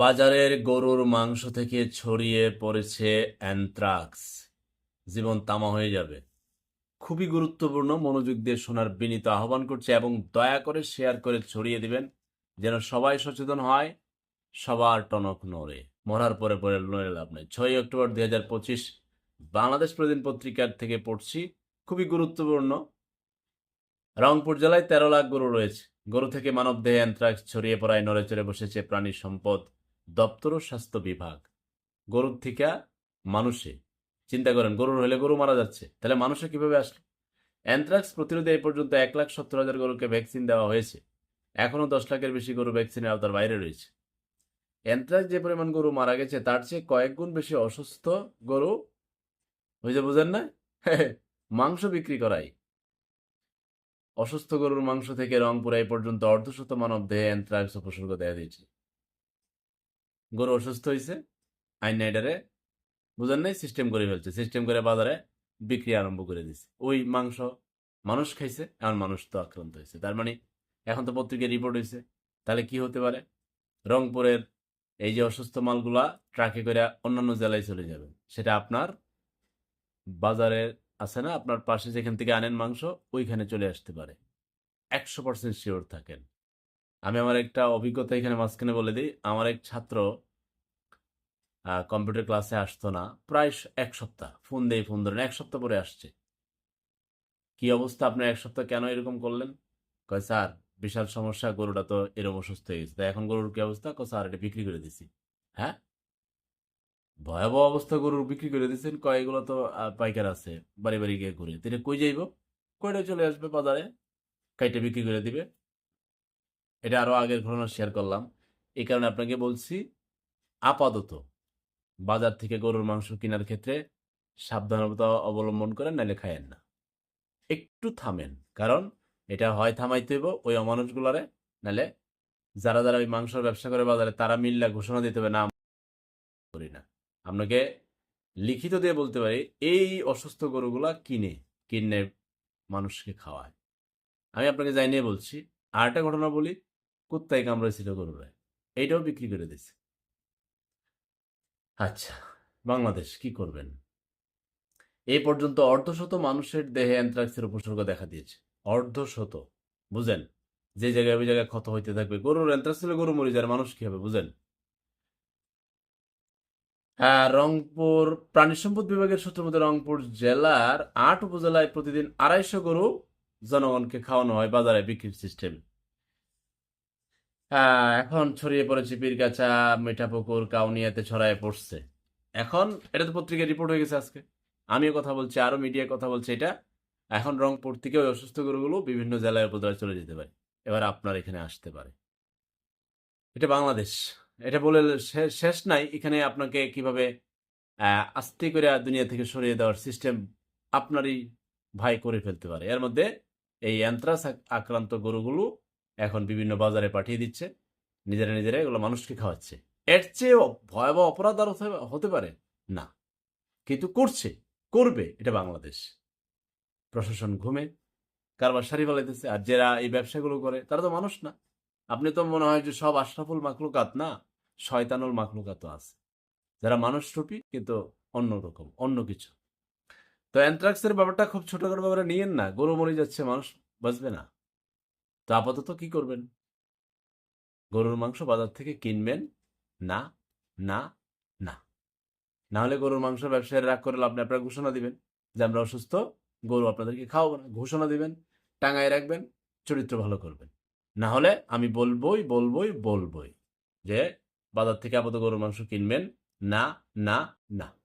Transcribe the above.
বাজারের গরুর মাংস থেকে ছড়িয়ে পড়েছে অ্যানথ্রাক্স। জীবন তামা হয়ে যাবে। খুবই গুরুত্বপূর্ণ মনোযোগ দিয়ে শোনার বিনীত আহ্বান করছে এবং দয়া করে শেয়ার করে ছড়িয়ে দিবেন যেন সবাই সচেতন হয়, সবার টনক নড়ে। মরার পরে পরে নড়ে লাভ নেই। ছয়ই অক্টোবর দুই হাজার পঁচিশ বাংলাদেশ প্রতিদিন পত্রিকার থেকে পড়ছি। খুবই গুরুত্বপূর্ণ। রংপুর জেলায় তেরো লাখ গরু রয়েছে। গরু থেকে মানবদেহে অ্যানথ্রাক্স ছড়িয়ে পড়ায় নড়ে চড়ে বসেছে প্রাণী সম্পদ দপ্তর স্বাস্থ্য বিভাগ। গরুর থেকে মানুষে। চিন্তা করেন গরুর হলে গরু মারা যাচ্ছে, তাহলে মানুষে কীভাবে আসলো? অ্যানথ্রাক্স প্রতিরোধে এই পর্যন্ত এক লাখ সত্তর হাজার গরুকে ভ্যাকসিন দেওয়া হয়েছে। এখনও দশ লাখের বেশি গরু ভ্যাকসিনের আওতার বাইরে রয়েছে। অ্যানথ্রাক্স যে পরিমাণ গরু মারা গেছে, তার চেয়ে কয়েক গুণ বেশি অসুস্থ গরু? যে বুঝেন না? মাংস বিক্রি করাই। অসুস্থ গরুর মাংস থেকে রংপুর এই পর্যন্ত অর্ধশত মানব দেহে অ্যানথ্রাক্স উপসর্গ দেখা দিয়েছে গরু অসুস্থ হয়েছে আইন নাইডারে বুঝেন নাই সিস্টেম করে ফেলছে। সিস্টেম করে বাজারে বিক্রি আরম্ভ করে দিছে। ওই মাংস মানুষ খাইছে, এখন মানুষ তো আক্রান্ত হয়েছে তার মানে এখন তো পত্রিকায় রিপোর্ট হয়েছে তাহলে কি হতে পারে? রংপুরের এই যে অসুস্থ মালগুলা ট্রাকে করে অন্যান্য জেলায় চলে যাবে। সেটা আপনার বাজারে আছে না? আপনার পাশে যেখান থেকে আনেন মাংস, ওইখানে চলে আসতে পারে। একশো পার্সেন্ট শিওর থাকেন। আমি আমার একটা অভিজ্ঞতা এখানে মাঝখানে বলে দিই। আমার এক ছাত্র কম্পিউটার ক্লাসে আসতো না। প্রায় এক সপ্তাহ। ফোন দিয়ে ফোন ধরেন, এক সপ্তাহ পরে আসছে। কি অবস্থা? আপনি এক সপ্তাহ কেন এরকম করলেন? কয়, স্যার, বিশাল সমস্যা, গরুটা তো এরকম অসুস্থ হয়ে গেছে। এখন গরুর কি অবস্থা? কয়, স্যার, এটা বিক্রি করে দিছি। হ্যাঁ? ভয়াবহ অবস্থা গরুর বিক্রি করে দিচ্ছেন কয়, এগুলো তো পাইকার আছে। বাড়ি বাড়ি গিয়ে ঘুরে। তিনি কই যাইব? কয়টা চলে আসবে বাজারে? কাইটে বিক্রি করে দিবে। এটা আরও আগের ঘটনা শেয়ার করলাম। এই কারণে আপনাকে বলছি, আপাতত বাজার থেকে গরুর মাংস কেনার ক্ষেত্রে সাবধানতা অবলম্বন করেন, নাহলে খায়েন না। একটু থামেন, কারণ এটা হয় থামাইতে হইব ওই অমানুষগুলারে, নাহলে যারা যারা ওই মাংসের ব্যবসা করে বাজারে, তারা মিল্লা ঘোষণা দিতে হবে, না করি না। আপনাকে লিখিত দিয়ে বলতে পারি, এই অসুস্থ গরুগুলা কিনে কিনে মানুষকে খাওয়ায়। আমি আপনাকে যাই নিয়ে বলছি আর একটা ঘটনা বলি কুত্তায় কামড়েছিল গরুরা এইটাও বিক্রি করে দিছে। আচ্ছা বাংলাদেশ কি করবেন? এই পর্যন্ত অর্ধশত মানুষের দেহে অ্যানথ্রাক্সের উপসর্গ দেখা দিয়েছে। অর্ধশত, বুঝেন? যে জায়গায় ওই জায়গায় ক্ষত হইতে থাকবে, গরুর অ্যানথ্রাক্স হলে গরু মরে মানুষ কি হবে, বুঝেন? রংপুর প্রাণী সম্পদ বিভাগের সূত্র মতে রংপুর জেলার আট উপজেলায় প্রতিদিন আড়াইশো গরু জনগণকে খাওয়ানো হয় বাজারে বিক্রির সিস্টেম। এখন ছড়িয়ে পড়েছে পীরগাছা মিঠাপুকুর কাউনিয়াতে ছড়ায় পড়ছে। এখন এটা তো পত্রিকায় রিপোর্ট হয়ে গেছে আজকে। আমিও কথা বলছি, আরও মিডিয়া কথা বলছে এটা। এখন রংপুর থেকে ওই অসুস্থ গরুগুলো বিভিন্ন জেলায়, উপজেলায় চলে যেতে পারে। এবার আপনার এখানে আসতে পারে। এটা বাংলাদেশ। এটা বলে শেষ নাই। এখানে আপনাকে কীভাবে আস্তে করে দুনিয়া থেকে সরিয়ে দেওয়ার সিস্টেম আপনারই ভাই করে ফেলতে পারে। এর মধ্যে এই অ্যান্থ্রাস আক্রান্ত গরুগুলো এখন বিভিন্ন বাজারে পাঠিয়ে দিচ্ছে। নিজেরা নিজেরা এগুলো মানুষকে খাওয়াচ্ছে। এর চেয়ে ভয়াবহ অপরাধ আর হতে- পারে? না। কিন্তু করছে, করবে, এটা বাংলাদেশ। প্রশাসন ঘুমে, কারবার সারি ফেলাইতেছে, আর যারা এই ব্যবসাগুলো করে, তারা তো মানুষ না। আপনি তো মনে হয় যে সব আশরাফুল মাকলুকাত না? শয়তানুল মাকলুকাতও আছে। যারা মানুষ রূপী কিন্তু অন্য রকম, অন্য কিছু। তো অ্যানথ্রাক্সের ব্যাপারটা খুব ছোটখাটো ব্যাপারে নিয়েন না। গরু মরে যাচ্ছে, মানুষ বাঁচবে না। তো আপাতত কি করবেন? গরুর মাংস বাজার থেকে কিনবেন? না না না। না হলে গরুর মাংস ব্যবসায়ীরা রাগ করে আপনি আপনারা ঘোষণা দিবেন যে আমরা অসুস্থ, গরু আপনাদেরকে খাওয়াবো না। ঘোষণা দিবেন, টাঙায় রাখবেন, চরিত্র ভালো করবেন। না হলে আমি বলবই বলবই বলবই যে বাজার থেকে আপাতত গরুর মাংস কিনবেন। না না না।